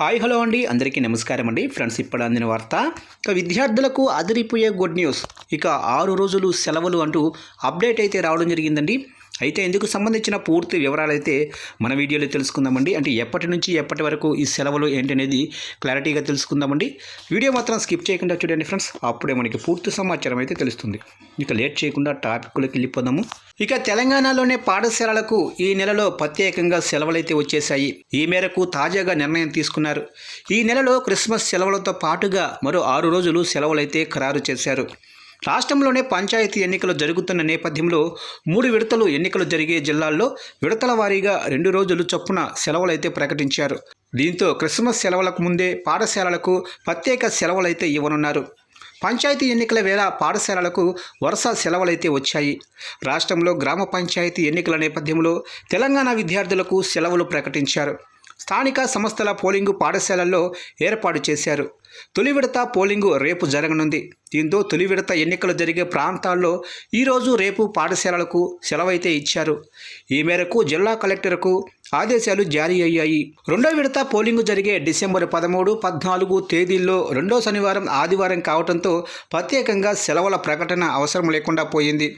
Hi hello అండి. అందరికీ నమస్కారం అండి. ఫ్రెండ్స్ ఇప్పుడు అందిన వార్త. ఇక విద్యార్థులకు అదిరిపోయే గుడ్ న్యూస్. ఇక ఆరు రోజులు సెలవులు అంటూ అప్డేట్ అయితే రావడం జరిగిందండి. అయితే ఇందుకు సంబంధించిన పూర్తి వివరాలు అయితే మన వీడియోలో తెలుసుకుందామండి. అంటే ఎప్పటి నుంచి ఎప్పటి వరకు ఈ సెలవులు ఏంటి అనేది క్లారిటీగా తెలుసుకుందామండి. వీడియో మాత్రం స్కిప్ చేయకుండా చూడండి ఫ్రెండ్స్. అప్పుడే మనకి పూర్తి సమాచారం అయితే తెలుస్తుంది. ఇక లేట్ చేయకుండా టాపిక్లోకి వెళ్ళిపోదాము. ఇక తెలంగాణలోనే పాఠశాలలకు ఈ నెలలో ప్రత్యేకంగా సెలవులైతే వచ్చేశాయి. ఈ మేరకు తాజాగా నిర్ణయం తీసుకున్నారు. ఈ నెలలో క్రిస్మస్ సెలవులతో పాటుగా మరో ఆరు రోజులు సెలవులైతే ఖరారు చేశారు. రాష్ట్రంలోనే పంచాయతీ ఎన్నికలు జరుగుతున్న నేపథ్యంలో మూడు విడతలు ఎన్నికలు జరిగే జిల్లాల్లో విడతల వారీగా రెండు రోజులు చొప్పున సెలవులైతే ప్రకటించారు. దీంతో క్రిస్మస్ సెలవులకు ముందే పాఠశాలలకు ప్రత్యేక సెలవులైతే ఇవ్వనున్నారు. పంచాయతీ ఎన్నికల వేళ పాఠశాలలకు వరుస సెలవులైతే వచ్చాయి. రాష్ట్రంలో గ్రామ పంచాయతీ ఎన్నికల నేపథ్యంలో తెలంగాణ విద్యార్థులకు సెలవులు ప్రకటించారు. స్థానిక సంస్థల పోలింగు పాఠశాలల్లో ఏర్పాటు చేశారు. తొలి విడత పోలింగు రేపు జరగనుంది. దీంతో తొలి విడత ఎన్నికలు జరిగే ప్రాంతాల్లో ఈరోజు రేపు పాఠశాలలకు సెలవైతే ఇచ్చారు. ఈ మేరకు జిల్లా కలెక్టర్కు ఆదేశాలు జారీ అయ్యాయి. రెండో విడత పోలింగు జరిగే డిసెంబర్ పదమూడు పద్నాలుగు తేదీల్లో రెండో శనివారం ఆదివారం కావడంతో ప్రత్యేకంగా సెలవుల ప్రకటన అవసరం లేకుండా పోయింది.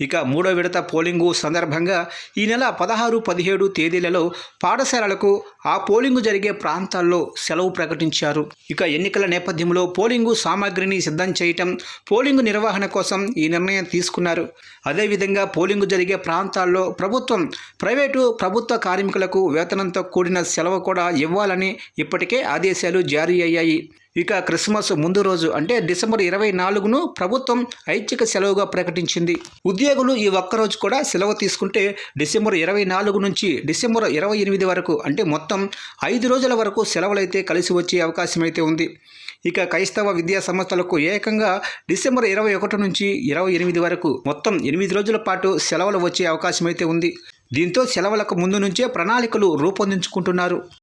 ఇక మూడో విడత పోలింగు సందర్భంగా ఈ నెల పదహారు పదిహేడు తేదీలలో పాఠశాలలకు ఆ పోలింగు జరిగే ప్రాంతాల్లో సెలవు ప్రకటించారు. ఇక ఎన్నికల ఎన్నికల నేపథ్యంలో పోలింగు సామాగ్రిని సిద్ధం చేయటం పోలింగు నిర్వహణ కోసం ఈ నిర్ణయం తీసుకున్నారు. అదేవిధంగా పోలింగు జరిగే ప్రాంతాల్లో ప్రభుత్వం ప్రైవేటు ప్రభుత్వ కార్మికులకు వేతనంతో కూడిన సెలవు కూడా ఇవ్వాలని ఇప్పటికే ఆదేశాలు జారీ అయ్యాయి. ఇక క్రిస్మస్ ముందు రోజు అంటే డిసెంబర్ ఇరవై నాలుగును ప్రభుత్వం ఐచ్ఛిక సెలవుగా ప్రకటించింది. ఉద్యోగులు ఈ ఒక్కరోజు కూడా సెలవు తీసుకుంటే డిసెంబర్ ఇరవై నాలుగు నుంచి డిసెంబర్ ఇరవై ఎనిమిది వరకు అంటే మొత్తం ఐదు రోజుల వరకు సెలవులైతే కలిసి వచ్చే అవకాశం అయితే ఉంది. ఇక క్రైస్తవ విద్యా సంస్థలకు ఏకంగా డిసెంబర్ ఇరవై ఒకటి నుంచి ఇరవై ఎనిమిది వరకు మొత్తం ఎనిమిది రోజుల పాటు సెలవులు వచ్చే అవకాశం అయితే ఉంది. దీంతో సెలవులకు ముందు నుంచే ప్రణాళికలు రూపొందించుకుంటున్నారు.